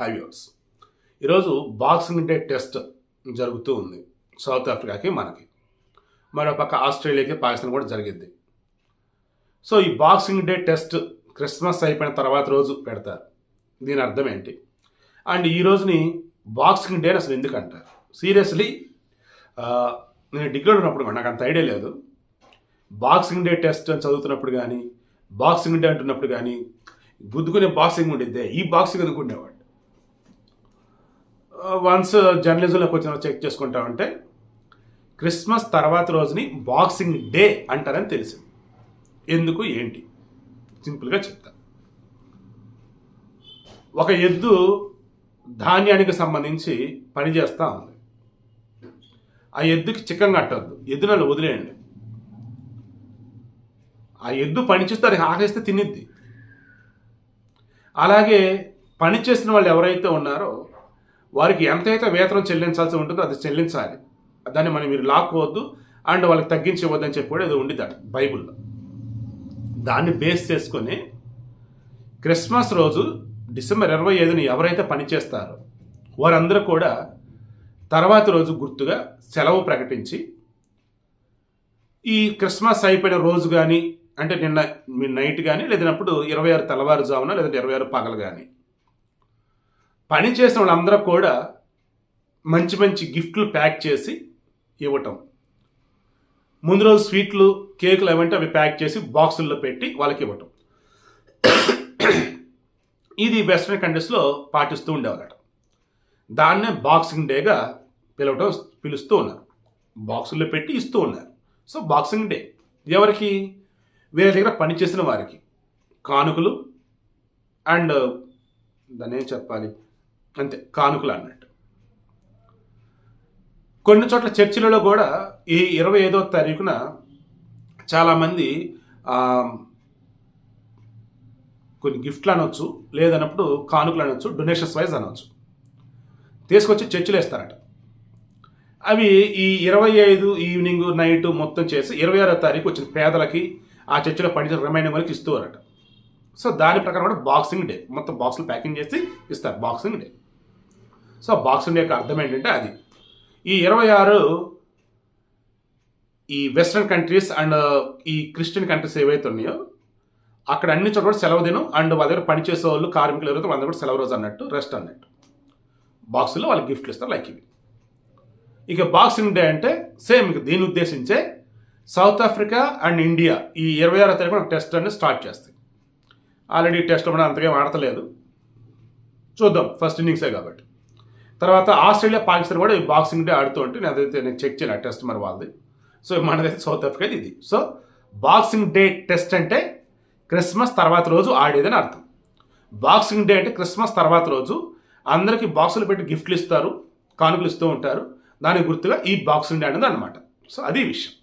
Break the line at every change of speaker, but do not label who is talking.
High viewers ఈరోజు boxing day test జరుగుతూ ఉంది. సౌత్ ఆఫ్రికాకి మనకి. మరోపక్క ఆస్ట్రేలియాకి పాకిస్తాన్ కూడా జరిగింది. సో ఈ బాక్సింగ్ డే టెస్ట్ క్రిస్మస్ అయిపోయిన తర్వాత రోజు పెడతారు. దీని అర్థం ఏంటి? అండ్ ఈ రోజుని బాక్సింగ్ డే అసలు ఎందుకు అంటారు? సీరియస్లీ నేను డిగ్రీలో ఉన్నప్పుడు నాకు అంత ఐడియా లేదు. బాక్సింగ్ డే టెస్ట్ అని చదువుతున్నప్పుడు కానీ బాక్సింగ్ డే అంటున్నప్పుడు కానీ గుద్దుకునే బాక్సింగ్ ఉండిద్దే. ఈ బాక్సింగ్ అనుకునేవాడు వన్స్ జర్నలిజంలోకి వచ్చిన చెక్ చేసుకుంటా ఉంటే క్రిస్మస్ తర్వాత రోజుని బాక్సింగ్ డే అంటారని తెలిసింది. ఎందుకు ఏంటి? సింపుల్గా చెప్తా. ఒక ఎద్దు ధాన్యానికి సంబంధించి పని చేస్తూ ఉంది. ఆ ఎద్దుకి చికెన్ కట్టద్దు. ఎద్దు అలా వదిలేయండి. ఆ ఎద్దు పనిచేస్తే అది ఆకేస్తే తినిద్ది. అలాగే పనిచేసిన వాళ్ళు ఎవరైతే ఉన్నారో వారికి ఎంతైతే వేతనం చెల్లించాల్సి ఉంటుందో అది చెల్లించాలి. దాన్ని మనం మీరు లాక్కోవద్దు అండ్ వాళ్ళకి తగ్గించి ఇవ్వద్దని చెప్పి కూడా ఉండి ఉండిద్దాడు బైబుల్లో. దాన్ని బేస్ చేసుకొని క్రిస్మస్ రోజు డిసెంబర్ ఇరవై ఐదుని ఎవరైతే పనిచేస్తారో వారందరూ కూడా తర్వాత రోజు గుర్తుగా సెలవు ప్రకటించి ఈ క్రిస్మస్ అయిపోయిన రోజు కానీ అంటే నిన్న మీ నైట్ కానీ లేదన్నప్పుడు ఇరవై ఆరు తెల్లవారుజామున లేదంటే ఇరవై ఆరు పగలు కానీ పని చేసిన వాళ్ళందరూ కూడా మంచి మంచి గిఫ్ట్లు ప్యాక్ చేసి ఇవ్వటం. ముందు రోజు స్వీట్లు కేకులు ఏమంటే అవి ప్యాక్ చేసి బాక్సుల్లో పెట్టి వాళ్ళకి ఇవ్వటం. ఇది వెస్ట్రన్ కంట్రీస్లో పాటిస్తూ ఉండేవారట దాన్నే బాక్సింగ్ డేగా పిలవటం పిలుస్తూ ఉన్నారు. బాక్సుల్లో పెట్టి ఇస్తూ ఉన్నారు. సో బాక్సింగ్ డే ఎవరికి? వేరే దగ్గర పనిచేసిన వారికి. కానుకలు అండ్ దాన్ని ఏం చెప్పాలి? అంతే కానుకలు అన్నట్టు. కొన్ని చోట్ల చర్చిలలో కూడా ఈ ఇరవై ఐదో తారీఖున చాలామంది కొన్ని గిఫ్ట్లు అనొచ్చు లేదన్నప్పుడు కానుకలు అనొచ్చు డొనేషన్స్ వైజ్ అనొచ్చు. తీసుకొచ్చి చర్చిలో వేస్తారట. అవి ఈ ఇరవై ఐదు ఈవినింగ్ నైట్ మొత్తం చేసి ఇరవై ఆరో తారీఖు వచ్చిన పేదలకి ఆ చర్చిలో పండించిన రిమైనింగ్ వాళ్ళకి ఇస్తూరట సో దాని ప్రకారం కూడా బాక్సింగ్ డే. మొత్తం బాక్సులు ప్యాకింగ్ చేసి ఇస్తారు. Boxing day. So boxing day యొక్క అర్థం ఏంటంటే అది. ఈ ఇరవై ఆరు ఈ వెస్ట్రన్ కంట్రీస్ అండ్ ఈ క్రిస్టియన్ కంట్రీస్ ఏవైతే ఉన్నాయో అక్కడ అన్ని చోట్ల కూడా సెలవు దినం అండ్ వాళ్ళ దగ్గర పనిచేసే వాళ్ళు కార్మికులు ఎవరైతే వాళ్ళ కూడా సెలవు రోజు అన్నట్టు రెస్ట్ అన్నట్టు. బాక్సుల్లో వాళ్ళకి గిఫ్ట్లు ఇస్తారు లైక్ ఇవి. ఇక బాక్సింగ్ డే అంటే సేమ్ ఇక దీన్ని ఉద్దేశించే సౌత్ ఆఫ్రికా అండ్ ఇండియా ఈ ఇరవై ఆరో తారీఖున టెస్ట్ అనేది స్టార్ట్ చేస్తాయి. ఆల్రెడీ టెస్ట్లో మనం అంతగా ఆడతలేదు చూద్దాం ఫస్ట్ ఇన్నింగ్సే కాబట్టి. తర్వాత ఆస్ట్రేలియా పాకిస్తాన్ కూడా ఈ బాక్సింగ్ డే ఆడుతూ ఉంటే నేను అదైతే నేను చెక్ చేయను టెస్ట్ మరి వాళ్ళది. సో మనదైతే సౌత్ ఆఫ్రికా ఇది. సో బాక్సింగ్ డే టెస్ట్ అంటే క్రిస్మస్ తర్వాత రోజు ఆడేదని అర్థం. బాక్సింగ్ డే అంటే క్రిస్మస్ తర్వాత రోజు అందరికీ బాక్సులు పెట్టి గిఫ్ట్లు ఇస్తారు కానుకలు ఇస్తూ ఉంటారు. దానికి గుర్తుగా ఈ బాక్సింగ్ డే అనేది అనమాట సో అది విషయం.